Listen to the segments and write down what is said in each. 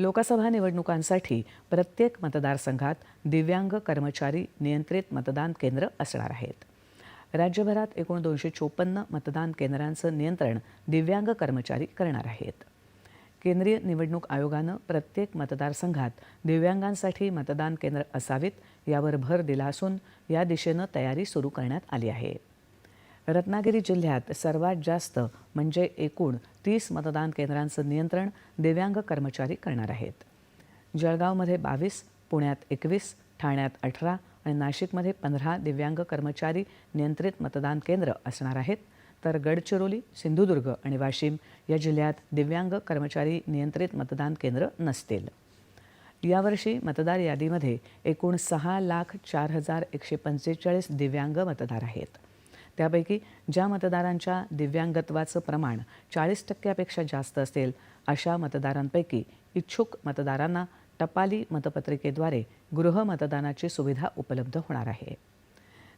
लोकसभा निवडणुकांसाठी प्रत्येक मतदारसंघात दिव्यांग कर्मचारी नियंत्रित मतदान केंद्र असणार आहेत. राज्यभरात एकूण दोनशे चोपन्न मतदान केंद्रांचं नियंत्रण दिव्यांग कर्मचारी करणार आहेत. केंद्रीय निवडणूक आयोगानं प्रत्येक मतदारसंघात दिव्यांगांसाठी मतदान केंद्र असावीत यावर भर दिला असून या दिशेनं तयारी सुरू करण्यात आली आहे. रत्नागिरी जिल्ह्यात सर्वात जास्त म्हणजे एकूण तीस मतदान केंद्रांचं नियंत्रण दिव्यांग कर्मचारी करणार आहेत. जळगावमध्ये बावीस पुण्यात एकवीस ठाण्यात अठरा आणि नाशिकमध्ये पंधरा दिव्यांग कर्मचारी नियंत्रित मतदान केंद्र असणार आहेत. तर गडचिरोली सिंधुदुर्ग आणि वाशिम या जिल्ह्यात दिव्यांग कर्मचारी नियंत्रित मतदान केंद्र नसतील. यावर्षी मतदार यादीमध्ये एकूण सहा लाख चार हजार एकशे पंचेचाळीस दिव्यांग मतदार आहेत. त्यापैकी ज्या मतदारांच्या दिव्यांगत्वाचं प्रमाण चाळीस टक्क्यापेक्षा जास्त असेल अशा मतदारांपैकी इच्छुक मतदारांना टपाली मतपत्रिकेद्वारे गृहमतदानाची सुविधा उपलब्ध होणार आहे.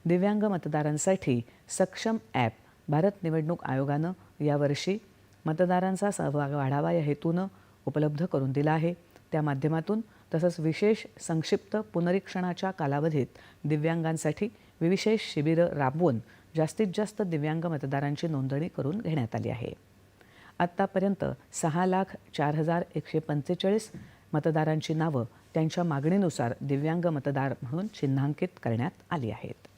दिव्यांग मतदारांसाठी सक्षम ॲप भारत निवडणूक आयोगानं यावर्षी मतदारांचा सहभाग वाढावा या हेतूनं उपलब्ध करून दिला आहे. त्या माध्यमातून तसंच विशेष संक्षिप्त पुनरीक्षणाच्या कालावधीत दिव्यांगांसाठी विशेष शिबिरं राबवून जास्तीत जास्त दिव्यांग मतदारांची नोंदणी करून घेण्यात आली आहे. आत्तापर्यंत सहा लाख चार हजार एकशे पंचेचाळीस मतदारांची नावं त्यांच्या मागणीनुसार दिव्यांग मतदार म्हणून चिन्हांकित करण्यात आली आहेत.